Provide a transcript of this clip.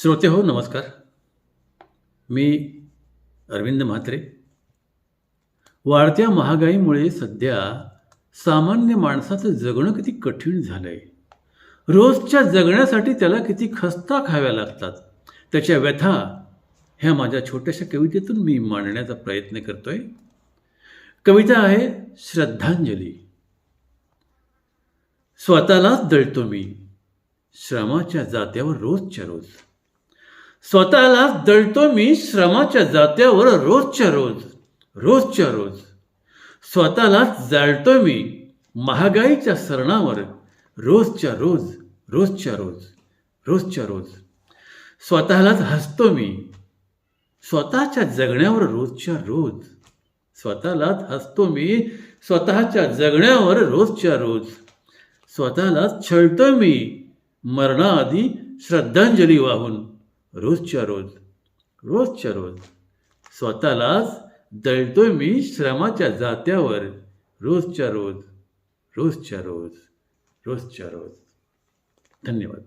श्रोते हो नमस्कार. मी अरविंद म्हात्रे. वाढत्या महागाईमुळे सध्या सामान्य माणसाचं जगणं किती कठीण झालं आहे रोजच्या जगण्यासाठी त्याला किती खस्ता खाव्या लागतात त्याच्या व्यथा ह्या माझ्या छोट्याशा कवितेतून मी मांडण्याचा प्रयत्न करतोय. कविता आहे श्रद्धांजली. स्वतःलाच दळतो मी. श्रमाच्या जात्यावर रोजच्या रोज. स्वतःलाच दळतो मी श्रमाच्या जात्यावर रोजच्या रोज रोजच्या रोज. स्वतःलाच जाळतो मी महागाईच्या सरणावर रोजच्या रोज रोजच्या रोज रोजच्या रोज. स्वतःलाच हसतो मी स्वतःच्या जगण्यावर रोजच्या रोज. स्वतःलाच हसतो मी स्वतःच्या जगण्यावर रोजच्या रोज. स्वतःलाच छळतो मी मरणाआधी श्रद्धांजली वाहून. रोजच्या रोज रोजच्या रोज. स्वतःलाच दळतोय मी श्रमाच्या जात्यावर. रोजच्या रोज रोजच्या रोज रोजच्या रोज. धन्यवाद.